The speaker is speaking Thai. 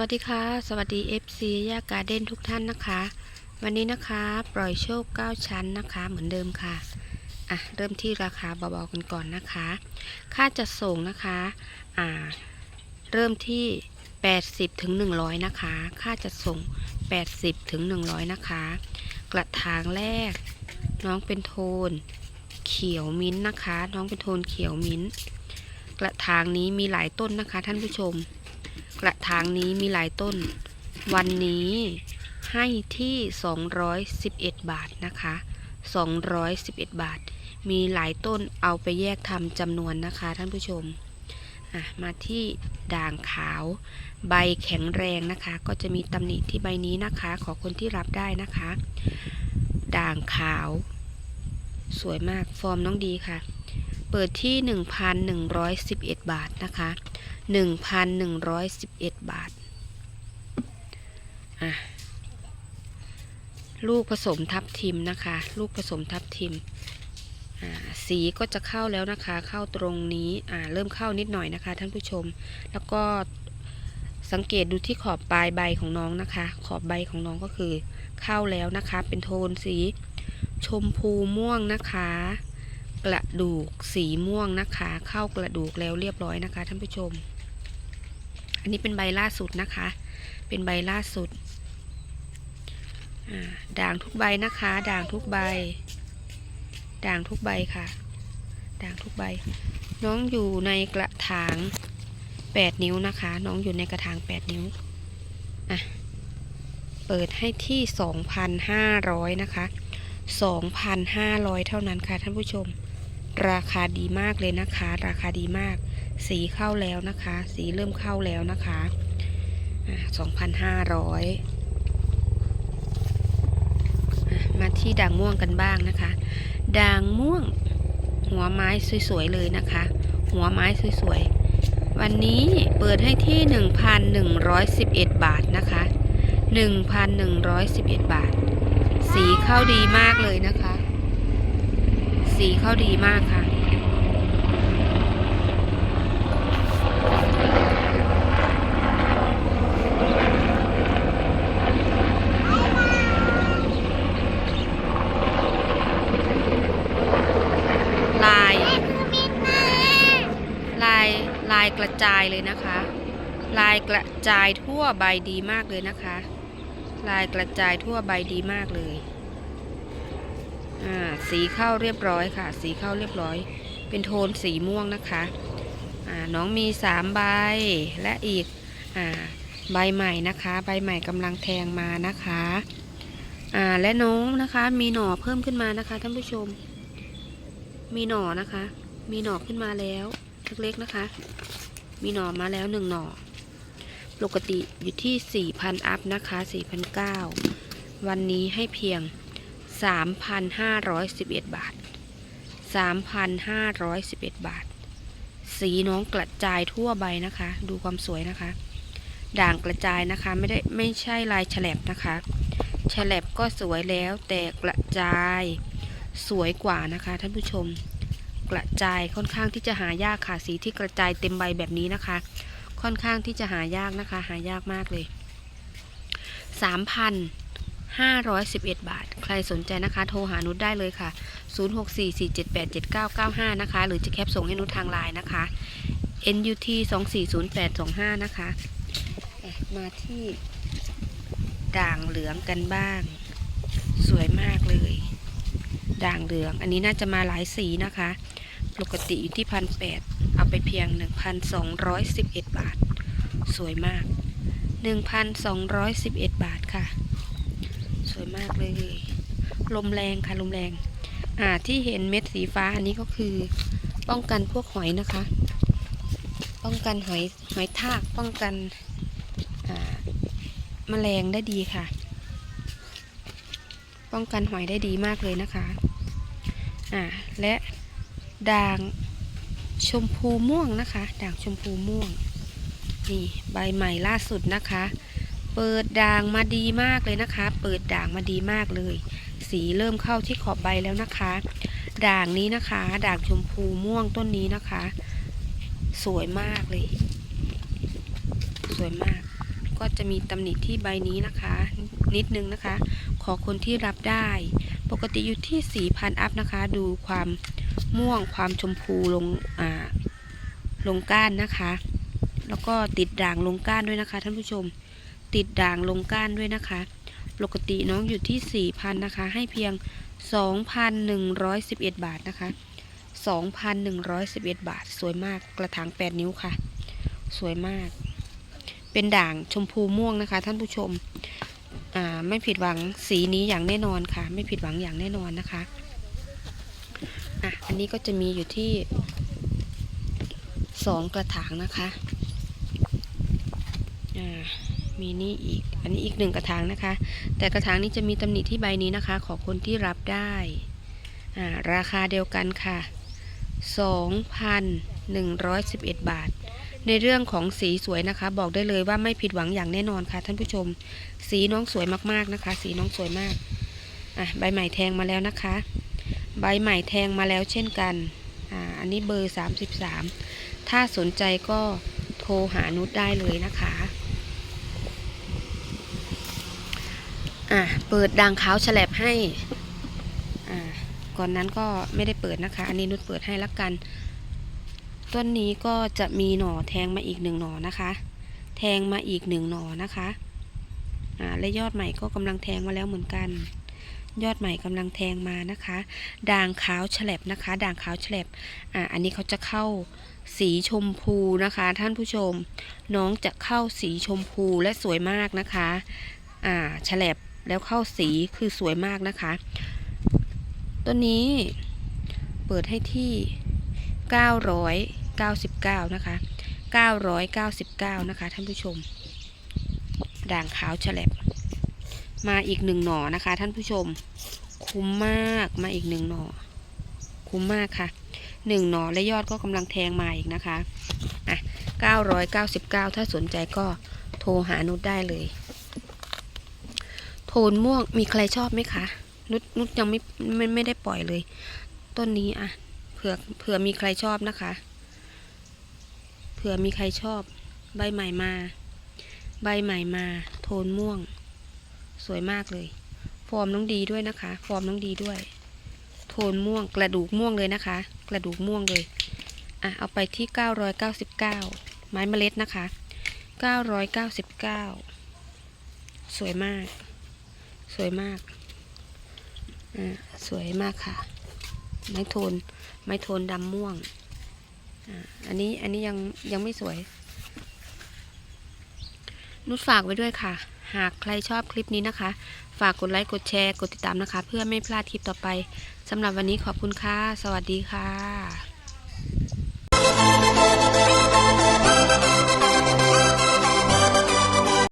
วัสดีค่ะ สวัสดี FC ย่าการ์เด้นทุกท่านนะคะ วันนี้นะคะปล่อยโชค 9 ชั้นนะคะ เหมือนเดิมค่ะอะ เริ่มที่ราคาเบาๆกันก่อนนะคะ ค่าจัดส่งนะคะอ่าเริ่มที่ 80ถึง100 นะคะ ค่าจัดส่ง 80ถึง100 นะคะ กระถางแรก น้องเป็นโทน เขียวมิ้นท์นะคะ น้องเป็นโทนเขียวมิ้นท์กระถางนี้มีหลายต้นนะคะ ท่านผู้ชม กระถางนี้มีหลายต้น วันนี้ให้ที่ 211 บาทนะคะ 211 บาท มีหลายต้นเอาไปแยกทำจำนวนนะคะท่านผู้ชมมาที่ด่างขาว ใบแข็งแรงนะคะ ก็จะมีตำหนิที่ใบนี้นะคะ ขอคนที่รับได้นะคะ ด่างขาว สวยมากฟอร์มน้องดีค่ะ เปิดที่ 1,111 บาทนะคะ 1,111 บาท อะ ลูกผสมทับทิมนะคะ ลูกผสมทับทิม อ่า สีก็จะเข้าแล้วนะคะ เข้าตรงนี้ อ่า เริ่มเข้านิดหน่อยนะคะ ท่านผู้ชม แล้วก็สังเกตดูที่ขอบปลายใบของน้องนะคะ ขอบใบของน้องก็คือเข้าแล้วนะคะ เป็นโทนสีชมพูม่วงนะคะ กระดูกสีม่วงนะคะ เข้ากระดูกแล้วเรียบร้อยนะคะ ท่านผู้ชม อันนี้เป็นใบล่าสุดนะคะ เป็นใบล่าสุด ด่างทุกใบนะคะ ด่างทุกใบ ด่างทุกใบค่ะ ด่างทุกใบ น้องอยู่ในกระถาง8นิ้วนะคะ น้องอยู่ในกระถาง8นิ้วอะเปิดให้ที่ 2,500 นะคะ 2,500 เท่านั้นค่ะท่านผู้ชม ราคาดีมากเลยนะคะ ราคาดีมาก สีเข้าแล้วนะคะ สีเริ่มเข้าแล้วนะคะสองพันห้าร้อยมาที่ด่างม่วงกันบ้างนะคะ ด่างม่วง หัวไม้สวยๆเลยนะคะ หัวไม้สวยๆ วันนี้เปิดให้ที่1,111บาทนะคะ1,111บาท สีเข้าดีมากเลยนะคะ สีเข้าดีมากค่ะ ลาย ลาย ลายกระจายเลยนะคะ ลายกระจายทั่วใบดีมากเลยนะคะ ลายกระจายทั่วใบดีมากเลย อ่าสีเข้าเรียบร้อยค่ะ สีเข้าเรียบร้อย เป็นโทนสีม่วงนะคะอ่าน้องมีสามใบและอีกอ่าใบใหม่นะคะ ใบใหม่กำลังแทงมานะคะอ่าและน้องนะคะมีหน่อเพิ่มขึ้นมานะคะท่านผู้ชม มีหน่อนะคะ มีหน่อขึ้นมาแล้วเล็กๆนะคะ มีหน่อมาแล้วหนึ่งหน่อปกติอยู่ที่ 4,000 อัพนะคะ4,900วันนี้ให้เพียง 3,511 บาท 3,511 บาท สีน้องกระจายทั่วใบนะคะ ดูความสวยนะคะ ด่างกระจายนะคะ ไม่ได้ไม่ใช่ลายฉลบนะคะฉลบก็สวยแล้วแต่กระจายสวยกว่านะคะ ท่านผู้ชม กระจายค่อนข้างที่จะหายากค่ะ สีที่กระจายเต็มใบแบบนี้นะคะ ค่อนข้างที่จะหายากนะคะ หายากมากเลย 511 บาท ใครสนใจนะคะ โทรหานุชได้เลยค่ะ 0644787995 นะคะ หรือจะแคปส่งให้นุชทางไลน์นะคะ NUT 240825 นะคะอะมาที่ด่างเหลืองกันบ้าง สวยมากเลย ด่างเหลือง อันนี้น่าจะมาหลายสีนะคะ ปกติอยู่ที่พันแปดเอาไปเพียง 1,211 บาท สวยมาก 1,211 บาทค่ะ สวยมากเลย ลมแรงค่ะลมแรง อ่าที่เห็นเม็ดสีฟ้าอันนี้ก็คือ ป้องกันพวกหอยนะคะ ป้องกันหอยหอยทากป้องกันอ่าแมลงได้ดีค่ะ ป้องกันหอยได้ดีมากเลยนะคะอ่าและด่างชมพูม่วงนะคะ ด่างชมพูม่วงนี่ใบใหม่ล่าสุดนะคะ เปิดด่างมาดีมากเลยนะคะ เปิดด่างมาดีมากเลย สีเริ่มเข้าที่ขอบใบแล้วนะคะ ด่างนี้นะคะ ด่างชมพูม่วงต้นนี้นะคะ สวยมากเลย สวยมาก ก็จะมีตำหนิที่ใบนี้นะคะ นิดนึงนะคะ ขอคนที่รับได้ ปกติอยู่ที่ 4,000 อัพนะคะ ดูความม่วงความชมพูลงอ่าลงก้านนะคะ แล้วก็ติดด่างลงก้านด้วยนะคะท่านผู้ชม ติดด่างลงก้านด้วยนะคะ ปกติน้องอยู่ที่ 4,000 นะคะ ให้เพียง 2,111 บาทนะคะ 2,111 บาท สวยมากกระถาง 8 นิ้วค่ะ สวยมาก เป็นด่างชมพูม่วงนะคะ ท่านผู้ชมอ่าไม่ผิดหวังสีนี้อย่างแน่นอนค่ะ ไม่ผิดหวังอย่างแน่นอนนะคะอะอันนี้ก็จะมีอยู่ที่สองกระถางนะคะ อ่า มีนี่อีก อันนี้อีกหนึ่งกระถางนะคะ แต่กระถางนี้จะมีตำหนิที่ใบนี้นะคะ ขอคนที่รับได้ ราคาเดียวกันค่ะ 2,111 บาท ในเรื่องของสีสวยนะคะ บอกได้เลยว่าไม่ผิดหวังอย่างแน่นอนค่ะท่านผู้ชม สีน้องสวยมากๆนะคะ สีน้องสวยมากอะใบใหม่แทงมาแล้วนะคะ ใบใหม่แทงมาแล้วเช่นกันอ่าอันนี้เบอร์ 33 ถ้าสนใจก็โทรหานุชได้เลยนะคะ อะเปิดดังขาวฉลับให้อ่าก่อนนั้นก็ไม่ได้เปิดนะคะ อันนี้นุชเปิดให้ละกัน ต้นนี้ก็จะมีหน่อแทงมาอีกหนึ่งหน่อนะคะ แทงมาอีกหนึ่งหน่อนะคะอ่าและยอดใหม่ก็กำลังแทงมาแล้วเหมือนกัน ยอดใหม่กำลังแทงมานะคะ ด่างขาวฉลับนะคะ ด่างขาวฉลับอ่าอันนี้เขาจะเข้าสีชมพูนะคะ ท่านผู้ชม น้องจะเข้าสีชมพูและสวยมากนะคะ อ่าฉลับ แล้วเข้าสีคือสวยมากนะคะต้นนี้เปิดให้ที่ 999 นะคะ 999 นะคะท่านผู้ชม ด่างขาวฉลับมาอีกหนึ่งหน่อนะคะ ท่านผู้ชม คุ้มมากมาอีกหนึ่งหน่อ คุ้มมากค่ะหนึ่งหน่อและยอดก็กำลังแทงมาอีกนะคะอะ999 ถ้าสนใจก็โทรหานุชได้เลย โทนม่วงมีใครชอบไหมคะ นุชนุชยังไม่ไม่ไม่ได้ปล่อยเลย ต้นนี้อะเผื่อเผื่อมีใครชอบนะคะ เผื่อมีใครชอบ ใบใหม่มา ใบใหม่มา โทนม่วง สวยมากเลย ฟอร์มน้องดีด้วยนะคะ ฟอร์มน้องดีด้วย โทนม่วงกระดูกม่วงเลยนะคะ กระดูกม่วงเลยอะเอาไปที่ 999 ไม้เมล็ดนะคะ 999 สวยมาก สวยมากอ่าสวยมากค่ะ ไม้โทน ไม้โทนดำม่วงอ่าอันนี้อันนี้ยังยังไม่สวย นุชฝากไว้ด้วยค่ะ หากใครชอบคลิปนี้นะคะ ฝากกดไลค์กดแชร์กดติดตามนะคะ เพื่อไม่พลาดคลิปต่อไปสำหรับวันนี้ขอบคุณค่ะ สวัสดีค่ะ